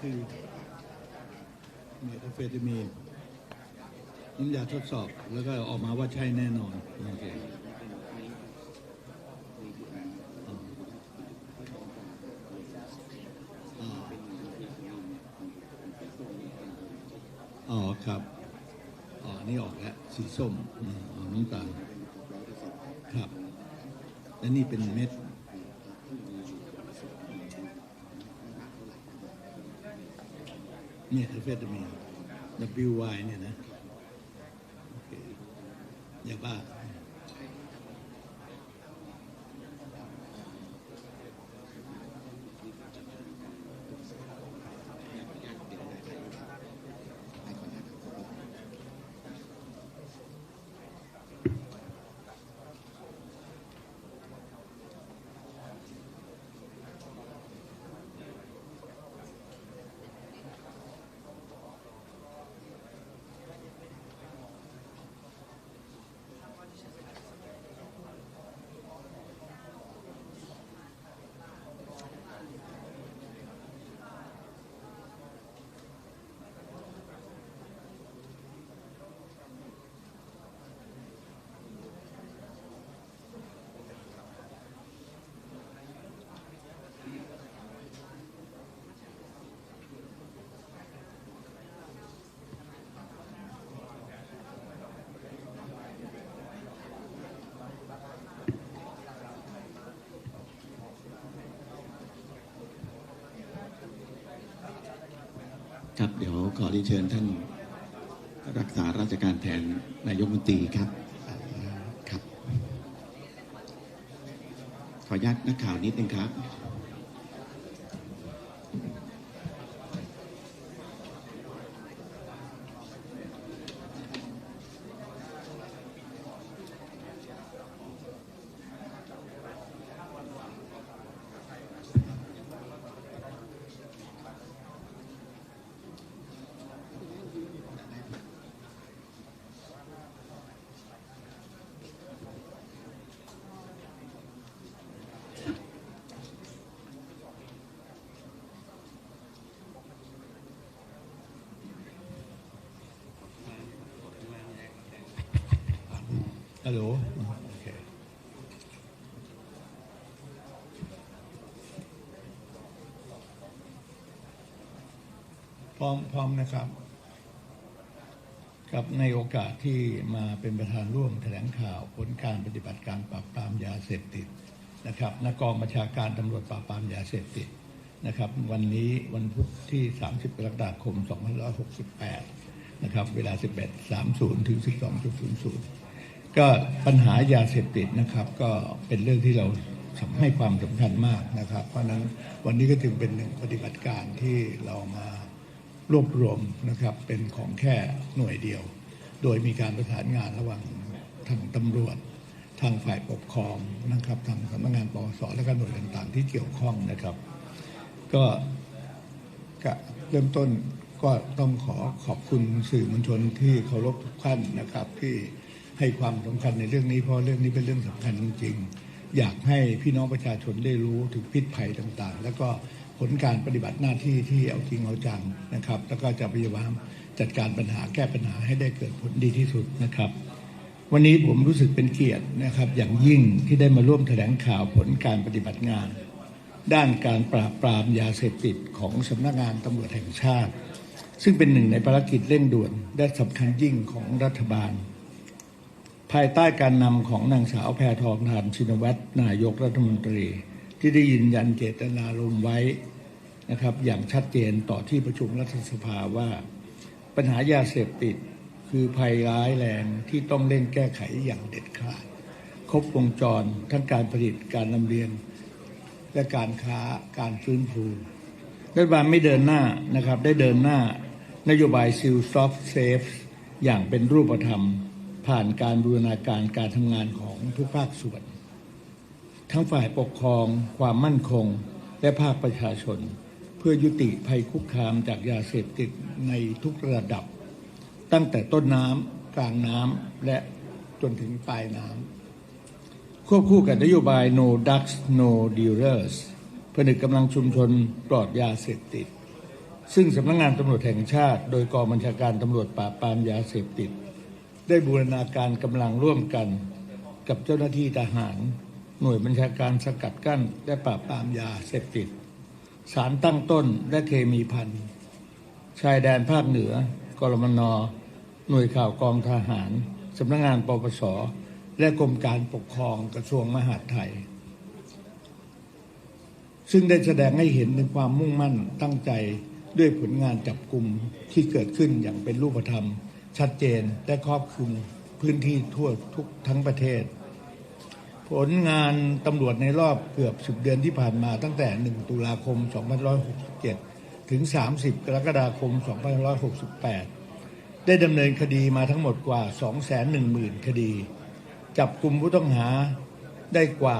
คือเมทาเฟตามีนน้ำยาทดสอบแล้วก็ออกมาว่าใช่แน่นอนโอเคอ๋อครับอ๋อนี่ออกแล้วสีส้มอืมอ๋อน้ำตาลครับ และนี่เป็นเม็ด เนี่ยคือเฟตามีน WY เนี่ยนะ ครับเดี๋ยวขอรีเชิญท่านรักษาราชการแทนนายกมนตรีครับครับ ขออนุญาตนักข่าวนิดนึงครับ ฮัลโหลโอเคพร้อมพร้อมนะครับ กับในโอกาสที่มาเป็นประธานร่วมแถลงข่าวผลการปฏิบัติการปราบปรามยาเสพติดนะครับนกองบัญชาการตำรวจปราบปรามยาเสพติดนะครับ วันนี้วันพุธที่ 30กรกฎาคม 2568 นะครับ เวลา 11.30 ถึง 12.00 ก็ปัญหายาเสพติดนะครับ ก็เป็นเรื่องที่เราให้ความสำคัญมากนะครับ เพราะนั้นวันนี้ก็จึงเป็นหนึ่งปฏิบัติการที่เรามารวบรวมนะครับ เป็นของแค่หน่วยเดียว โดยมีการประสานงานระหว่างทางตำรวจ ทางฝ่ายปกครองนะครับทางสำนักงานปปสและก็หน่วยต่างๆ ที่เกี่ยวข้องนะครับ ก็ก็เริ่มต้นก็ต้องขอขอบคุณสื่อมวลชนที่เคารพทุกท่านนะครับที่ ให้ความสำคัญในเรื่องนี้เพราะเรื่องนี้เป็นเรื่องสำคัญจริงๆอยากให้พี่น้องประชาชนได้รู้ถึงพิษภัยต่างๆ แล้วก็ผลการปฏิบัติหน้าที่ที่เอาจริงเอาจังนะครับ แล้วก็จะพยายามจัดการปัญหาแก้ปัญหาให้ได้เกิดผลดีที่สุดนะครับ วันนี้ผมรู้สึกเป็นเกียรตินะครับ อย่างยิ่งที่ได้มาร่วมแถลงข่าวผลการปฏิบัติงาน ด้านการปราบปรามยาเสพติดของสำนักงานตำรวจแห่งชาติ ซึ่งเป็นหนึ่งในภารกิจเร่งด่วนและสำคัญยิ่งของรัฐบาล ภายใต้การนำของนางสาวแพทองทานชินวัตรนายกรัฐมนตรี ที่ได้ยืนยันเจตนารมณ์ไว้นะครับ อย่างชัดเจนต่อที่ประชุมรัฐสภาว่า ปัญหายาเสพติดคือภัยร้ายแรงที่ต้องเร่งแก้ไขอย่างเด็ดขาด ครบวงจรทั้งการผลิตการนำเรียน และการค้าการฟื้นฟูรัฐบาลไม่เดินหน้านะครับ ได้เดินหน้านโยบายซิลซอฟเซฟอย่างเป็นรูปธรรม ผ่านการบูรณาการการทำงานของทุกภาคส่วน ทั้งฝ่ายปกครอง ความมั่นคง และภาคประชาชน เพื่อยุติภัยคุกคามจากยาเสพติดในทุกระดับ ตั้งแต่ต้นน้ำกลางน้ำและจนถึงปลายน้ำควบคู่กับนโยบาย no drugs no dealers ผนึกกำลังชุมชนปลอดยาเสพติด ซึ่งสำนักงานตำรวจแห่งชาติ โดยกองบัญชาการตำรวจปราบปรามยาเสพติด ได้บูรณาการกำลังร่วมกัน กับเจ้าหน้าที่ทหาร หน่วยบัญชาการสกัดกั้นและปราบปรามยาเสพติด สารตั้งต้นและเคมีพันชายแดนภาคเหนือกรมนหน่วยข่าวกองทหารสำนักงานปปส และกรมการปกครองกระทรวงมหาดไทย ซึ่งได้แสดงให้เห็นถึงความมุ่งมั่นตั้งใจด้วยผลงานจับกลุ่มที่เกิดขึ้นอย่างเป็นรูปธรรม ชัดเจนและครอบคลุมพื้นที่ทั่วทุกทั้งประเทศ ผลงานตำรวจในรอบเกือบ 10 เดือนที่ผ่านมาตั้งแต่ 1 ตุลาคม 2567 ถึง 30 กรกฎาคม 2568 ได้ดำเนินคดีมาทั้งหมดกว่า 210,000 คดี จับกลุ่มผู้ต้องหาได้กว่า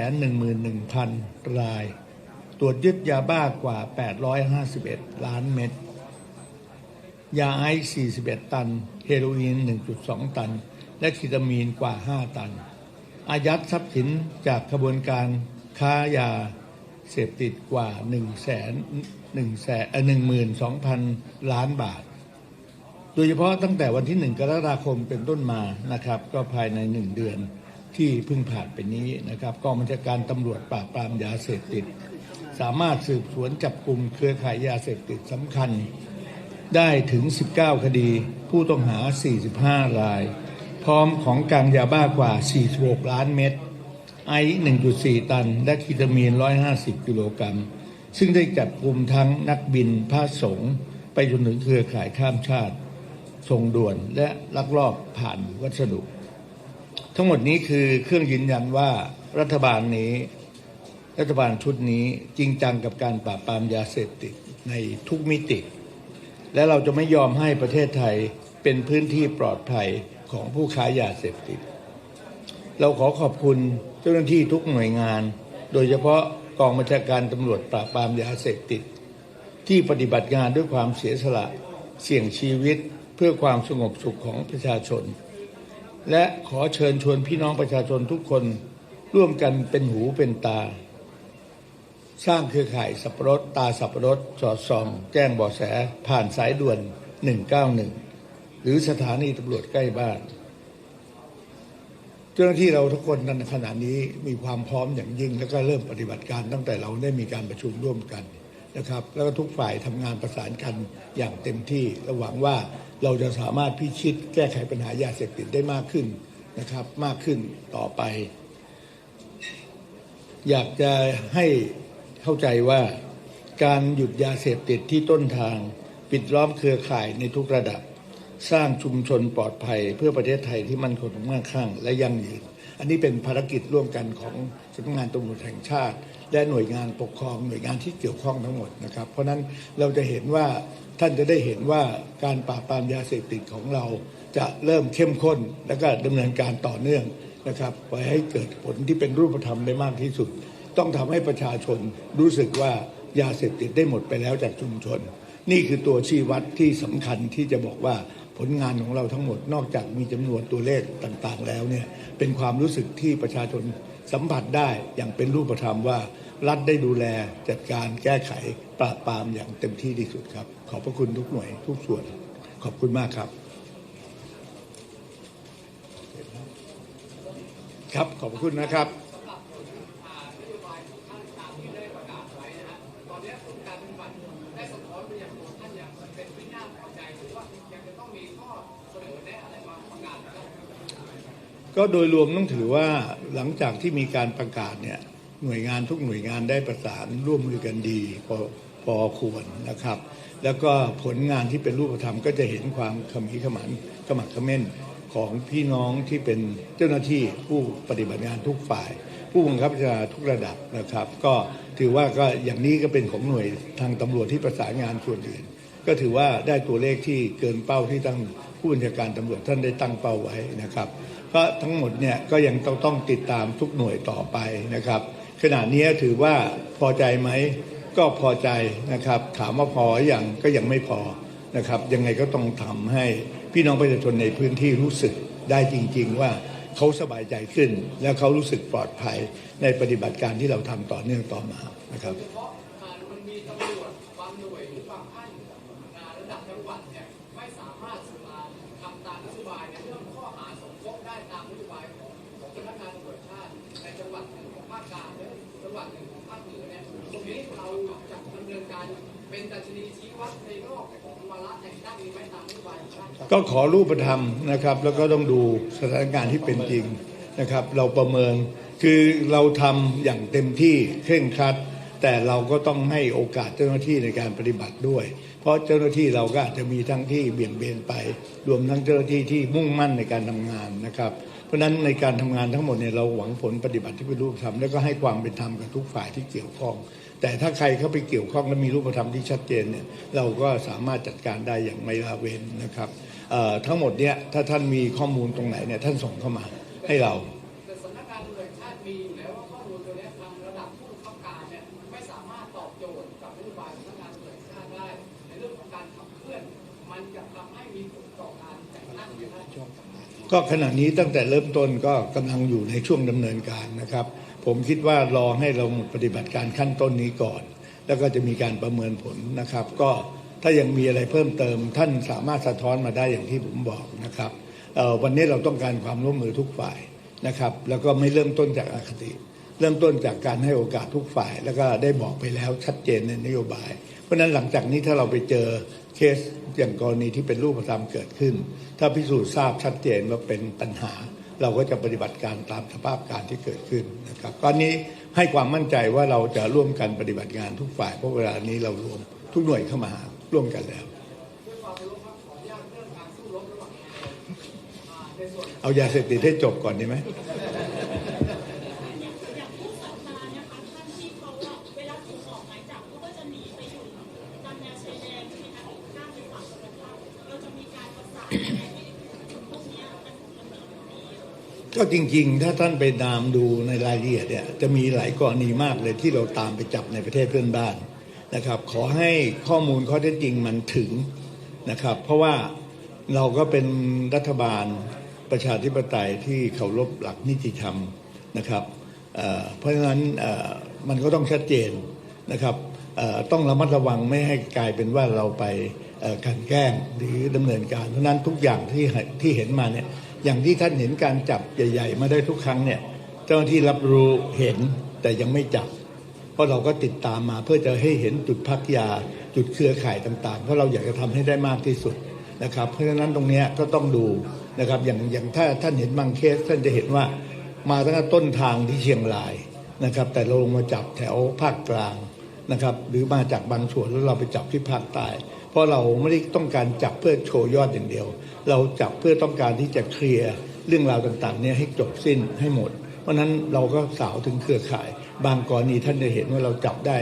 211,000 ราย ตรวจยึดยาบ้ากว่า 851 ล้านเม็ด ยาไอซ์41 ตัน เฮโรอีน 1.2 ตัน และเคตามีนกว่า 5 ตัน อายัดทรัพย์สินจากขบวนการค้ายาเสพติดกว่า1แสน1แสน12,000 ล้านบาท โดยเฉพาะตั้งแต่วันที่ 1 กรกฎาคมเป็นต้นมานะครับ ก็ภายใน 1 เดือนที่เพิ่งผ่านไปนี้นะครับกองบัญชาการตำรวจปราบปรามยาเสพติด สามารถสืบสวนจับกลุ่มเครือข่ายยาเสพติดสำคัญ ได้ถึง 19 คดี ผู้ต้องหา 45 ราย พร้อมของกลางยาบ้ากว่า 46 ล้านเม็ด ไอ 1.4 ตัน และคีตามีน 150 กิโลกรัม ซึ่งได้จับกลุ่มทั้งนักบินพระสงฆ์ไปจนถึงเครือข่ายข้ามชาติส่งด่วนและลักลอบผ่านวัสดุ ทั้งหมดนี้คือเครื่องยืนยันว่ารัฐบาลนี้ รัฐบาลชุดนี้จริงจังกับการปราบปรามยาเสพติดในทุกมิติ และเราจะไม่ยอมให้ประเทศไทยเป็นพื้นที่ปลอดภัยของผู้ค้ายาเสพติด เราขอขอบคุณเจ้าหน้าที่ทุกหน่วยงาน โดยเฉพาะกองบัญชาการตำรวจปราบปรามยาเสพติด ที่ปฏิบัติงานด้วยความเสียสละเสี่ยงชีวิตเพื่อความสงบสุขของประชาชน และขอเชิญชวนพี่น้องประชาชนทุกคนร่วมกันเป็นหูเป็นตา สร้างเครือข่ายสับปะรดตาสับปะรดสอดส่อง แจ้งเบาะแสผ่านสายด่วน 191 หรือสถานีตำรวจใกล้บ้าน เจ้าหน้าที่เราทุกคนในขณะนี้มีความพร้อมอย่างยิ่ง แล้วก็เริ่มปฏิบัติการตั้งแต่เราได้มีการประชุมร่วมกันนะครับ แล้วก็ทุกฝ่ายทำงานประสานกันอย่างเต็มที่และหวังว่าเราจะสามารถพิชิตแก้ไขปัญหายาเสพติดได้มากขึ้นนะครับ มากขึ้นต่อไป อยากจะให้ เข้าใจว่าการหยุดยาเสพติดที่ต้นทาง ปิดล้อมเครือข่ายในทุกระดับ สร้างชุมชนปลอดภัย เพื่อประเทศไทยที่มั่นคงมั่งคั่งและยั่งยืน อันนี้เป็นภารกิจร่วมกันของสำนักงานตำรวจแห่งชาติ และหน่วยงานปกครองหน่วยงานที่เกี่ยวข้องทั้งหมดนะครับ เพราะนั้นเราจะเห็นว่าท่านจะได้เห็นว่าการปราบปรามยาเสพติดของเราจะเริ่มเข้มข้น และก็ดำเนินการต่อเนื่องนะครับไปให้เกิดผลที่เป็นรูปธรรมได้มากที่สุด ต้องทำให้ประชาชนรู้สึกว่ายาเสพติดได้หมดไปแล้วจากชุมชน นี่คือตัวชี้วัดที่สำคัญที่จะบอกว่าผลงานของเราทั้งหมดนอกจากมีจำนวนตัวเลขต่างๆ แล้วเนี่ยเป็นความรู้สึกที่ประชาชนสัมผัสได้อย่างเป็นรูปธรรมว่า รัฐได้ดูแลจัดการแก้ไขปราบปรามอย่างเต็มที่ที่สุดครับ ขอบพระคุณทุกหน่วยทุกส่วน ขอบคุณมากครับ ครับขอบพระคุณนะครับ ก็โดยรวมต้องถือว่าหลังจากที่มีการประกาศเนี่ยหน่วยงานทุกหน่วยงานได้ประสานร่วมมือกันดีพอพอควรนะครับ แล้วก็ผลงานที่เป็นรูปธรรมก็จะเห็นความขมีขมันขมักเขม้นของพี่น้องที่เป็นเจ้าหน้าที่ผู้ปฏิบัติงานทุกฝ่าย ผู้บังคับบัญชาทุกระดับนะครับ ก็ถือว่าก็อย่างนี้ก็เป็นของหน่วยทางตำรวจที่ประสานงานส่วนอื่นก็ถือว่าได้ตัวเลขที่เกินเป้าที่ตั้งผู้บัญชาการตำรวจท่านได้ตั้งเป้าไว้นะครับ ก็ทั้งหมดเนี่ยก็ยังต้องต้องติดตามทุกหน่วยต่อไปนะครับ ขณะนี้ถือว่าพอใจไหมก็พอใจนะครับ ถามว่าพออย่างก็ยังไม่พอนะครับ ยังไงก็ต้องทำให้พี่น้องประชาชนในพื้นที่รู้สึกได้จริง ๆ ว่าเขาสบายใจขึ้น และเขารู้สึกปลอดภัยในปฏิบัติการที่เราทำต่อเนื่องต่อมานะครับ มันมีตำรวจบางหน่วยหรือบางภาค การเป็นดัชนีชี้วัดในรอบของวาระแต่งตั้งนี้ไหมตามนโยบายของท่าน ก็ขอรูปธรรมนะครับ แล้วก็ต้องดูสถานการณ์ที่เป็นจริงนะครับ เราประเมินคือเราทำอย่างเต็มที่เคร่งครัด แต่เราก็ต้องให้โอกาสเจ้าหน้าที่ในการปฏิบัติด้วย เพราะเจ้าหน้าที่เราก็อาจจะมีทั้งที่เบี่ยงเบนไป รวมทั้งเจ้าหน้าที่ที่มุ่งมั่นในการทำงานนะครับ เพราะฉะนั้นในการทำงานทั้งหมดเนี่ยเราหวังผลปฏิบัติที่เป็นรูปธรรมแล้วก็ให้ความเป็นธรรมกับทุกฝ่ายที่เกี่ยวข้องแต่ถ้าใครเข้าไปเกี่ยวข้องและมีรูปธรรมที่ชัดเจนเนี่ยเราก็สามารถจัดการได้อย่างไม่ละเว้นนะครับ ทั้งหมดเนี่ยถ้าท่านมีข้อมูลตรงไหนเนี่ยท่านส่งเข้ามาให้เราแต่สำนักงานตำรวจแห่งชาติมีอยู่แล้วว่าข้อมูลตัวนี้ทางระดับผู้บังคับการเนี่ยไม่สามารถตอบโจทย์กับนโยบายของสำนักงานตำรวจแห่งชาติได้ ในเรื่องของการขับเคลื่อน มันจะทำให้มีผลต่อการแต่งตั้งอยู่ได้ก็ขณะนี้ตั้งแต่เริ่มต้นก็กำลังอยู่ในช่วงดำเนินการนะครับ ผมคิดว่ารอให้เราหมดปฏิบัติการขั้นต้นนี้ก่อน แล้วก็จะมีการประเมินผลนะครับ ก็ ถ้ายังมีอะไรเพิ่มเติม ท่านสามารถสะท้อนมาได้อย่างที่ผมบอกนะครับวันนี้เราต้องการความร่วมมือทุกฝ่ายนะครับ แล้วก็ไม่เริ่มต้นจากอคติ เริ่มต้นจากการให้โอกาสทุกฝ่าย แล้วก็ได้บอกไปแล้วชัดเจนในนโยบาย เพราะฉะนั้นหลังจากนี้ถ้าเราไปเจอเคสอย่างกรณีที่เป็นรูปธรรมเกิดขึ้น ถ้าพิสูจน์ทราบชัดเจนว่าเป็นปัญหา เราก็จะปฏิบัติการตามสภาพการที่เกิดขึ้นนะครับตอนนี้ให้ความมั่นใจว่าเราจะร่วมกันปฏิบัติงานทุกฝ่ายเพราะเวลานี้เรารวมทุกหน่วยเข้ามา ร่วมกันแล้วด้วยความเคารพครับขออนุญาตเรื่องการสู้รบระหว่างอ่าในส่วนเอายาเสพติดให้จบก่อนดีไหมอย่างผู้สัปดาห์นะคะท่านที่เขาอะเวลาถูกออกหมายจับเขาก็จะหนีไปอยู่ตามแนวชายแดนที่มีทางข้ามไปฝั่งตะวันตกเราจะมีการประสานยังไงให้กลุ่มพวกเนี้ยมันดำเนินคดีก็จริง ๆ ถ้าท่านไปตามดูในรายละเอียดเนี่ย จะมีหลายกรณีมากเลยที่เราตามไปจับในประเทศเพื่อนบ้าน นะครับ ขอให้ข้อมูลข้อเท็จจริงมันถึงนะครับ เพราะว่าเราก็เป็นรัฐบาลประชาธิปไตยที่เคารพหลักนิติธรรมนะครับเเพราะฉะนั้นมันก็ต้องชัดเจนนะครับต้องระมัดระวังไม่ให้กลายเป็นว่าเราไปกลันแกล้งหรือดำเนินการเพราะนั้นทุกอย่างที่ที่เห็นมาเนี่ยอย่างที่ท่านเห็นการจับใหญ่ ๆ มาได้ทุกครั้งเนี่ยเจ้าหน้าที่รับรู้เห็นแต่ยังไม่จับ เพราะเราก็ติดตามมาเพื่อจะให้เห็นจุดพักยา จุดเครือข่ายต่างๆ เพราะเราอยากจะทำให้ได้มากที่สุดนะครับ เพราะฉะนั้นตรงนี้ก็ต้องดูนะครับอย่างอย่างถ้าท่านเห็นบางเคส ท่านจะเห็นว่ามาตั้งแต่ต้นทางที่เชียงรายนะครับ แต่เราลงมาจับแถวภาคกลางนะครับหรือมาจากบางส่วนแล้วเราไปจับที่ภาคใต้เพราะเราไม่ได้ต้องการจับเพื่อโชว์ยอดอย่างเดียว เราจับเพื่อต้องการที่จะเคลียร์เรื่องราวต่างๆเนี่ยให้จบสิ้นให้หมด เพราะฉะนั้นเราก็สาวถึงเครือข่าย บางกรณีท่านจะเห็นว่าเราจับได้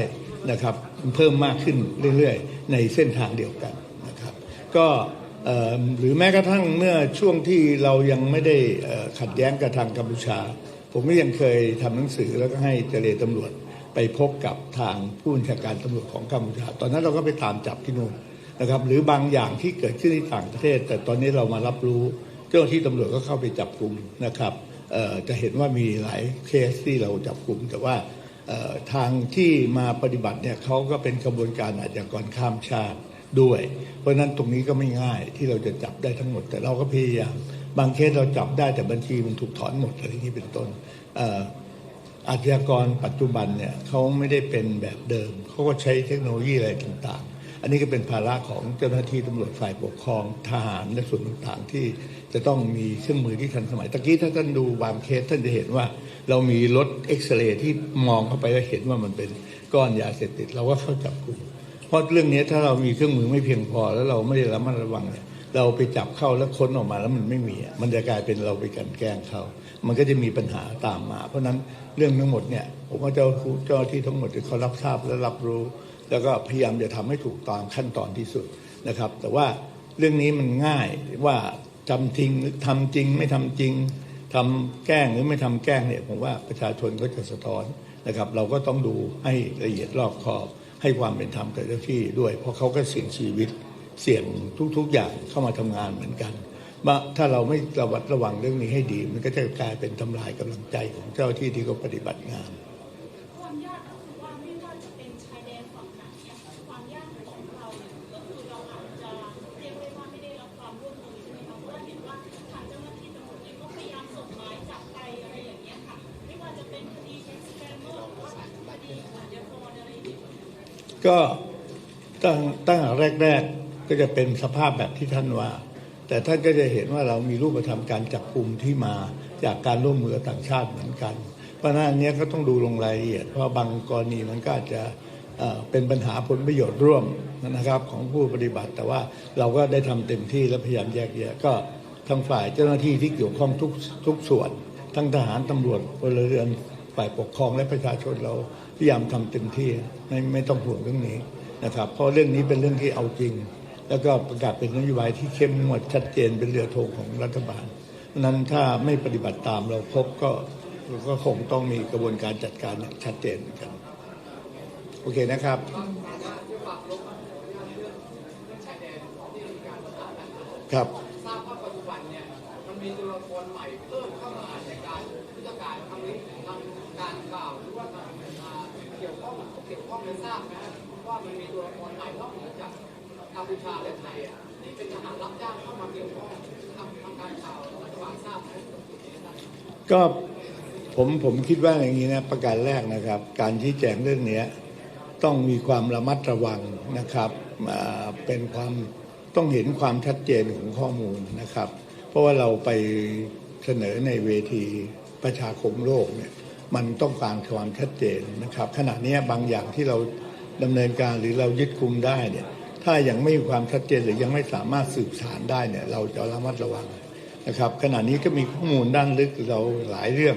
นะครับเพิ่มมากขึ้นเรื่อยๆ ในเส้นทางเดียวกันนะครับก็หรือแม้กระทั่งเมื่อช่วงที่เรายังไม่ได้ขัดแย้งกับทางกัมพูชา ผมก็ยังเคยทำหนังสือแล้วก็ให้เจรตำรวจไปพบกับทางผู้บัญชาการตำรวจของกัมพูชา ตอนนั้นเราก็ไปตามจับที่นู่นนะครับ หรือบางอย่างที่เกิดขึ้นที่ต่างประเทศ แต่ตอนนี้เรามารับรู้เจ้าหน้าที่ตำรวจก็เข้าไปจับกลุ่มนะครับ จะเห็นว่ามีหลายเคสที่เราจับกลุ่มแต่ว่าทางที่มาปฏิบัติเนี่ยเขาก็เป็นกระบวนการอาชญากรข้ามชาติด้วย เพราะนั้นตรงนี้ก็ไม่ง่ายที่เราจะจับได้ทั้งหมด แต่เราก็พยายามบางเคสเราจับได้แต่บัญชีมันถูกถอนหมดอะไรอย่างนี้เป็นต้นอาชญากรปัจจุบันเนี่ยเขาไม่ได้เป็นแบบเดิมเขาก็ใช้เทคโนโลยีอะไรต่าง อันนี้ก็เป็นภาระของเจ้าหน้าที่ตำรวจฝ่ายปกครองทหารและส่วนต่างๆ ที่จะต้องมีเครื่องมือที่ทันสมัยตะกี้ถ้าท่านดูบางเคสท่านจะเห็นว่า เรามีรถเอ็กซเรย์ที่มองเข้าไปแล้วเห็นว่ามันเป็นก้อนยาเสพติดเราก็เข้าจับกลุ่มเพราะเรื่องนี้ถ้าเรามีเครื่องมือไม่เพียงพอ แล้วเราไม่ได้ระมัดระวังเนี่ยเราไปจับเข้าแล้วค้นออกมาแล้วมันไม่มี มันจะกลายเป็นเราไปกันแกล้งเขา มันก็จะมีปัญหาตามมา เพราะนั้นเรื่องทั้งหมดเนี่ย ผมว่าเจ้าเจ้าที่ทั้งหมดเขารับทราบและรับรู้ แล้วก็พยายามจะทำให้ถูกตามขั้นตอนที่สุดนะครับ แต่ว่าเรื่องนี้มันง่ายว่าจำจริงหรือทำจริงไม่ทำจริงทำแกล้งหรือไม่ทำแกล้งเนี่ยผมว่าประชาชนก็จะสะท้อนนะครับ เราก็ต้องดูให้ละเอียดรอบคอบ ให้ความเป็นธรรมกับเจ้าที่ด้วย เพราะเขาก็เสี่ยงชีวิตเสี่ยงทุกๆอย่างเข้ามาทำงานเหมือนกันว่าถ้าเราไม่ระวัดระวังเรื่องนี้ให้ดี มันก็จะกลายเป็นทำลายกำลังใจของเจ้าที่ที่เขาปฏิบัติงาน ก็ตั้งตั้งแต่แรก ๆก็จะเป็นสภาพแบบที่ท่านว่า แต่ท่านก็จะเห็นว่าเรามีรูปธรรมการจับกลุ่มที่มาจากการร่วมมือต่างชาติเหมือนกัน เพราะนั้นเนี้ยก็ต้องดูลงรายละเอียด เพราะบางกรณีมันก็อาจจะเป็นปัญหาผลประโยชน์ร่วมนะครับของผู้ปฏิบัติ แต่ว่าเราก็ได้ทำเต็มที่และพยายามแยกแยะก็ทางฝ่ายเจ้าหน้าที่ที่เกี่ยวข้องทุกทุกส่วน ทั้งทหารตำรวจพลเรือนฝ่ายปกครองและประชาชนเรา พยายามทำเต็มที่ไม่ไม่ต้องห่วงเรื่องนี้นะครับ เพราะเรื่องนี้เป็นเรื่องที่เอาจริง แล้วก็ประกาศเป็นนโยบายที่เข้มงวดชัดเจนเป็นเรือธงของรัฐบาลนั้นถ้าไม่ปฏิบัติตามเราพบก็ก็คงต้องมีกระบวนการจัดการอย่างชัดเจนเหมือนกัน โอเคนะครับครับทราบว่าปัจจุบันเนี่ยมันมีตัวละครใหม่เพิ่มเข้ามาในการยุทธการครั้งนี้ทางการข่าวหรือว่าทางอ่าเกี่ยวข้องเกี่ยวข้องไม่ทราบนะว่ามันมีตัวละครใหม่นอกเหนือจากกัมพูชาและไทยอะที่เป็นทหารรับจ้างเข้ามาเกี่ยวข้องทางทางการข่าวรัฐบาลทราบไหมก็ผมผมคิดว่าอย่างนี้นะประการแรกนะครับ การชี้แจงเรื่องนี้ต้องมีความระมัดระวังนะครับเป็นความต้องเห็นความชัดเจนของข้อมูลนะครับ เพราะว่าเราไปเสนอในเวทีประชาคมโลกเนี่ย มันต้องการความชัดเจนนะครับ ขณะนี้บางอย่างที่เราดำเนินการหรือเรายึดคุมได้เนี่ยถ้ายังไม่มีความชัดเจนหรือยังไม่สามารถสืบสารได้เนี่ยเราจะระมัดระวังนะครับ ขณะนี้ก็มีข้อมูลด้านลึกเราหลายเรื่อง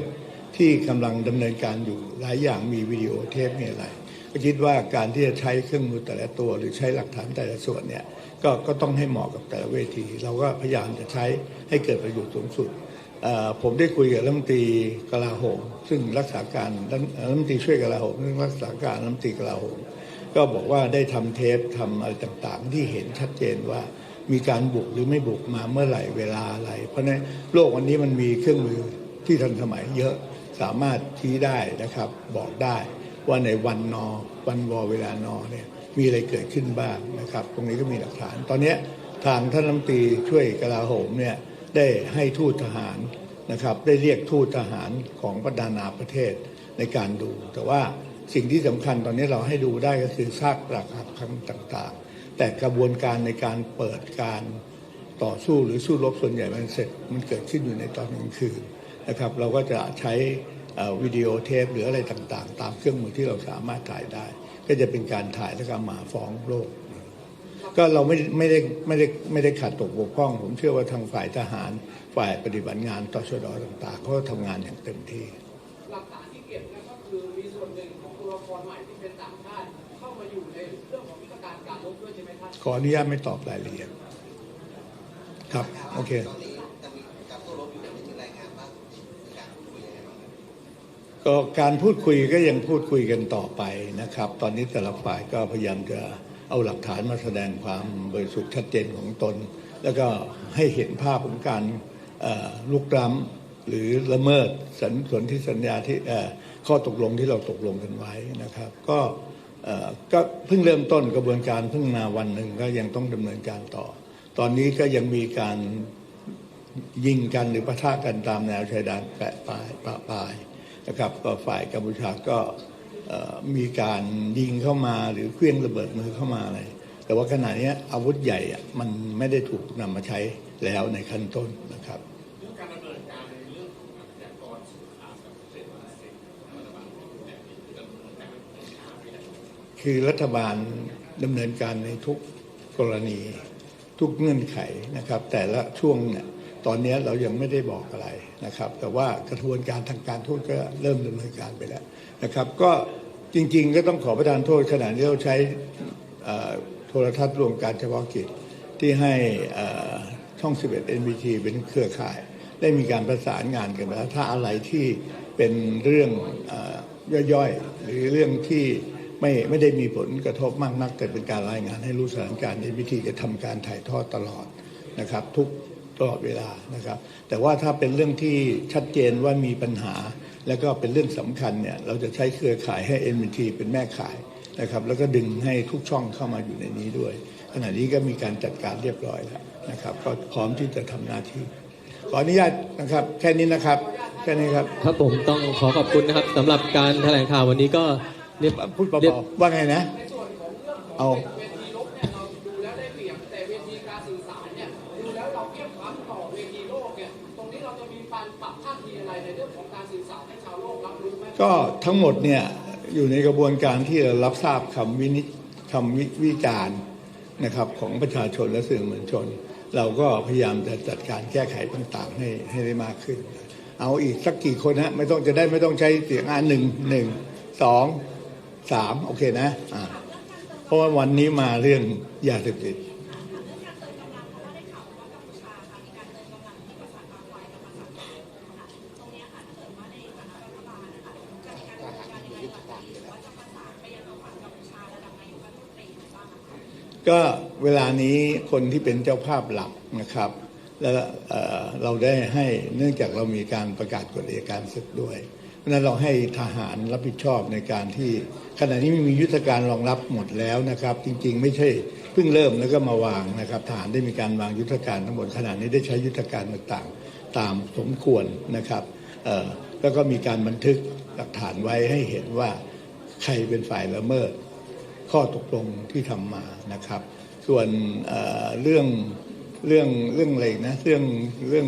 ที่กำลังดำเนินการอยู่หลายอย่างมีวิดีโอเทปมีอะไรก็คิดว่าการที่จะใช้เครื่องมือแต่ละตัว หรือใช้หลักฐานแต่ละส่วนเนี่ยก็ก็ต้องให้เหมาะกับแต่ละเวที เราก็พยายามจะใช้ให้เกิดประโยชน์สูงสุด ผมได้คุยกับรัฐมนตรีกลาโหม ซึ่งรักษาการรัฐมนตรีช่วยกลาโหมซึ่งรักษาการรัฐมนตรีกลาโหม ก็บอกว่าได้ทำเทปทำอะไรต่างๆ ที่เห็นชัดเจนว่ามีการบุกหรือไม่บุกมาเมื่อไหร่เวลาอะไร เพราะนั้นโลกวันนี้มันมีเครื่องมือที่ทันสมัยเยอะสามารถชี้ได้นะครับบอกได้ว่าในวันนอ วันวอเวลานอเนี่ยมีอะไรเกิดขึ้นบ้างนะครับ ตรงนี้ก็มีหลักฐาน ตอนนี้ทางท่านรัฐมนตรีช่วยกลาโหมเนี่ย ได้ให้ทูตทหารนะครับได้เรียกทูตทหารของประดานาประเทศในการดู แต่ว่าสิ่งที่สำคัญตอนนี้เราให้ดูได้ก็คือซากปรักหักพังต่างๆ แต่กระบวนการในการเปิดการต่อสู้หรือสู้รบส่วนใหญ่มันเสร็จมันเกิดขึ้นอยู่ในตอนกลางคืนนะครับ เราก็จะใช้วิดีโอเทปหรืออะไรต่างๆ ตามเครื่องมือที่เราสามารถถ่ายได้ ก็จะเป็นการถ่ายแล้วก็มาฟ้องโลก ก็เราไม่ไม่ได้ไม่ได้ไม่ได้ขาดตกบกพร่อง ผมเชื่อว่าทางฝ่ายทหารฝ่ายปฏิบัติงานตชดต่างๆเขาก็ทำงานอย่างเต็มที่หลักฐานที่เก็บนะก็คือมีส่วนหนึ่งของตัวละครใหม่ที่เป็นต่างชาติเข้ามาอยู่ในเรื่องของยุทธการการรบด้วยใช่ไหมท่านขออนุญาตไม่ตอบรายละเอียดครับโอเคก็การพูดคุยก็ยังพูดคุยกันต่อไปนะครับ ตอนนี้แต่ละฝ่ายก็พยายามจะ เอาหลักฐานมาแสดงความบริสุทธิ์ชัดเจนของตน แล้วก็ให้เห็นภาพของการลุกล้ำหรือละเมิดสัญสนที่สัญญาที่ข้อตกลงที่เราตกลงกันไว้นะครับ ก็เอ่อก็เพิ่งเริ่มต้นกระบวนการเพิ่งมาวันหนึ่งก็ยังต้องดำเนินการต่อ ตอนนี้ก็ยังมีการยิงกันหรือปะทะกันตามแนวชายแดนแปะปลายปะปลายนะครับก็ฝ่ายกัมพูชาก็ มีการยิงเข้ามาหรือเครื่องระเบิดมือเข้ามาอะไร แต่ว่าขณะนี้อาวุธใหญ่อะมันไม่ได้ถูกนำมาใช้แล้วในขั้นต้นนะครับคือรัฐบาลดำเนินการในทุกกรณีทุกเงื่อนไขนะครับ แต่ละช่วงเนี่ย ตอนนี้เรายังไม่ได้บอกอะไรนะครับ แต่ว่ากระบวนการทางการทูตก็เริ่มดำเนินการไปแล้วนะครับ ก็จริง ๆ ก็ต้องขอประทานโทษขณะนี้เราใช้โทรทัศน์รวมการเฉพาะกิจที่ให้เอ่อช่อง 11 NBT เป็นเครือข่าย ได้มีการประสานงานกันแล้วถ้าอะไรที่เป็นเรื่องอย่อยๆ หรือเรื่องที่ไม่ไม่ได้มีผลกระทบมากนักแต่เป็นการรายงานให้รู้สถานการณ์ในวิธีจะทำการถ่ายทอดตลอดนะครับทุก ตลอดเวลานะครับ แต่ว่าถ้าเป็นเรื่องที่ชัดเจนว่ามีปัญหา แล้วก็เป็นเรื่องสำคัญเนี่ยเราจะใช้เครือข่ายให้ NBT เป็นแม่ข่ายนะครับ แล้วก็ดึงให้ทุกช่องเข้ามาอยู่ในนี้ด้วยขณะนี้ก็มีการจัดการเรียบร้อยแล้วนะครับ ก็พร้อมที่จะทำหน้าที่ ขออนุญาตนะครับ แค่นี้นะครับ แค่นี้ครับครับผมต้องขอขอบคุณนะครับสำหรับการแถลงข่าววันนี้ก็เรียบพูดเรียบเบาๆว่าไงนะ เอา เวทีรบ ให้ชาวโลกรับรู้ไหม ก็ทั้งหมดเนี่ยอยู่ในกระบวนการที่เรารับทราบคำวินิจคำวิวิจารณ์นะครับของประชาชนและสื่อมวลชน เราก็พยายามจะจัดการแก้ไขต่างๆให้ให้ได้มากขึ้น เอาอีกสักกี่คนฮะไม่ต้องจะได้ไม่ต้องใช้เสียงอ่านหนึ่งหนึ่งสองสามโอเคนะอ่าเพราะว่าวันนี้มาเรื่องยาเสพติด ก็เวลานี้คนที่เป็นเจ้าภาพหลักนะครับ แล้วเเราได้ให้เนื่องจากเรามีการประกาศกฎเอัยการศึกด้วย เพราะฉะนั้นเราให้ทหารรับผิดชอบในการที่ขณะนี้มียุทธการรองรับหมดแล้วนะครับ จริงๆ ไม่ใช่เพิ่งเริ่มแล้วก็มาวางนะครับทหารได้มีการวางยุทธการทั้งหมดขณะนี้ได้ใช้ยุทธการต่างๆ ตามสมควรนะครับแล้วก็มีการบันทึก หลักฐานไว้ให้เห็นว่าใครเป็นฝ่ายละเมิด ข้อตกลงที่ทำมานะครับ ส่วนเเรื่องเรื่องเรื่องอะไรนะเรื่องเรื่อง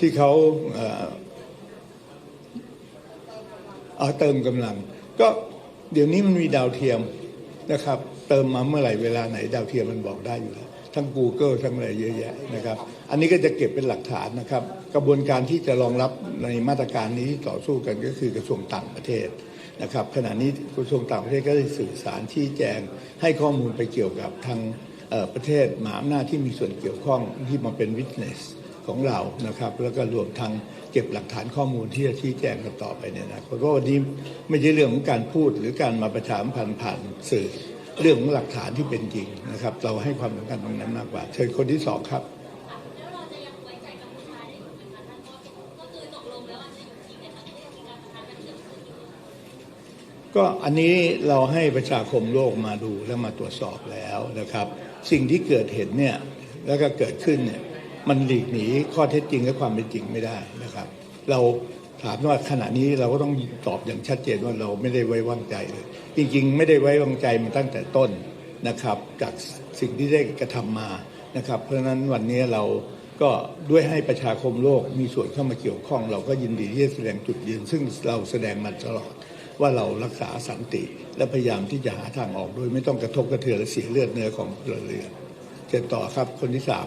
ที่เขาเอ่อเอาเติมกำลัง ก็เดี๋ยวนี้มันมีดาวเทียมนะครับ เติมมาเมื่อไหร่เวลาไหน ดาวเทียมมันบอกได้อยู่แล้ว ทั้ง Google ทั้งอะไรเยอะแยะนะครับ อันนี้ก็จะเก็บเป็นหลักฐานนะครับ กระบวนการที่จะรองรับในมาตรการนี้ต่อสู้กันก็คือกระทรวงต่างประเทศนะครับ ขณะนี้กระทรวงต่างประเทศก็ได้สื่อสารชี้แจง ให้ข้อมูลไปเกี่ยวกับทางประเทศมหาอำนาจที่มีส่วนเกี่ยวข้องที่มาเป็นวิทเนสของเรานะครับ แล้วก็รวมทั้งเก็บหลักฐานข้อมูลที่จะชี้แจงกันต่อไปเนี่ยนะเพราะว่าวันนี้ไม่ใช่เรื่องของการพูดหรือการมาประชาสัมพันธ์ผ่านสื่อ เรื่องของหลักฐานที่เป็นจริงนะครับ เราให้ความสำคัญตรงนั้นมากกว่า เชิญคนที่สองครับก็อันนี้เราให้ประชาคมโลกมาดูและมาตรวจสอบแล้วนะครับ สิ่งที่เกิดเห็นเนี่ยแล้วก็เกิดขึ้นเนี่ยมันหลีกหนีข้อเท็จจริงและความเป็นจริงไม่ได้นะครับ เรา ถามว่าขณะนี้เราก็ต้องตอบอย่างชัดเจนว่าเราไม่ได้ไว้วางใจเลย จริงๆ ไม่ได้ไว้วางใจมาตั้งแต่ต้นนะครับ จากสิ่งที่ได้กระทำมานะครับ เพราะฉะนั้นวันนี้เราก็ด้วยให้ประชาคมโลกมีส่วนเข้ามาเกี่ยวข้อง เราก็ยินดีที่จะแสดงจุดยืน ซึ่งเราแสดงมาตลอดว่าเรารักษาสันติ และพยายามที่จะหาทางออกโดยไม่ต้องกระทบกระเทือนและเสียเลือดเนื้อของพลเรือเชิญต่อครับคนที่สาม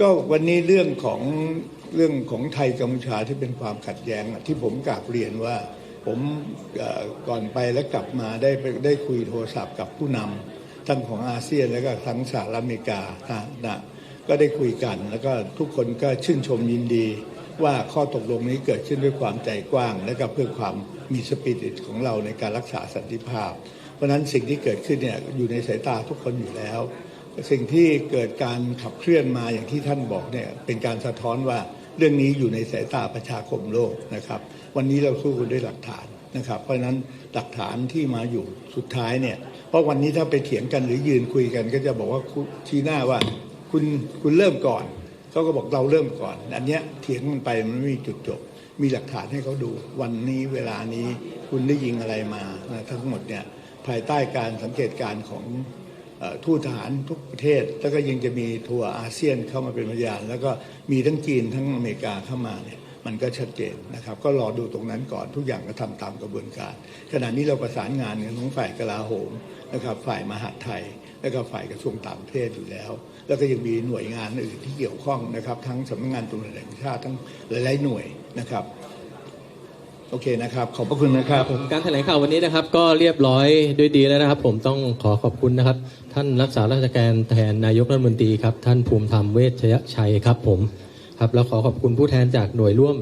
ก็วันนี้เรื่องของเรื่องของไทยกัมพูชาที่เป็นความขัดแย้งที่ผมกราบเรียนว่า ผมก่อนไปและกลับมาได้ได้คุยโทรศัพท์กับผู้นำทั้งของอาเซียนและก็ทั้งสหรัฐอเมริกานะนะก็ได้คุยกัน แล้วก็ทุกคนก็ชื่นชมยินดี ว่าข้อตกลงนี้เกิดขึ้นด้วยความใจกว้าง และก็เพื่อความมีสปิริตของเราในการรักษาสันติภาพ เพราะนั้นสิ่งที่เกิดขึ้นเนี่ยอยู่ในสายตาทุกคนอยู่แล้ว สิ่งที่เกิดการขับเคลื่อนมาอย่างที่ท่านบอกเนี่ยเป็นการสะท้อนว่าเรื่องนี้อยู่ในสายตาประชาคมโลกนะครับ วันนี้เราสู้กันด้วยหลักฐานนะครับ เพราะฉะนั้นหลักฐานที่มาอยู่สุดท้ายเนี่ย เพราะวันนี้ถ้าไปเถียงกันหรือยืนคุยกัน ก็จะบอกว่าชี้หน้าว่าคุณคุณเริ่มก่อนเขาก็บอกเราเริ่มก่อน อันเนี้ยเถียงมันไปมันไม่มีจุดจบ มีหลักฐานให้เขาดู วันนี้เวลานี้คุณได้ยิงอะไรมานะทั้งหมดเนี่ยภายใต้การสังเกตการของ ทูตทหารทุกประเทศ แล้วก็ยังจะมีทัวร์อาเซียนเข้ามาเป็นพยาน แล้วก็มีทั้งจีนทั้งอเมริกาเข้ามาเนี่ยมันก็ชัดเจนนะครับ ก็รอดูตรงนั้นก่อนทุกอย่างก็ทำตามกระบวนการ ขณะนี้เราประสานงานกันทั้งฝ่ายกลาโหมนะครับฝ่ายมหาดไทย แล้วก็ฝ่ายกระทรวงต่างประเทศอยู่แล้ว แล้วก็ยังมีหน่วยงานอื่นที่เกี่ยวข้องนะครับ ทั้งสำนักงานตำรวจแห่งชาติทั้งหลายๆหน่วยนะครับโอเคนะครับ ขอบพระคุณนะครับผมการแถลงข่าววันนี้นะครับ ก็เรียบร้อยด้วยดีแล้วนะครับ ผมต้องขอขอบคุณนะครับ ท่านรักษาราชการแทนนายกรัฐมนตรีครับ ท่านภูมิธรรมเวชยชัยครับผมครับแล้วขอขอบคุณผู้แทนจากหน่วยร่วม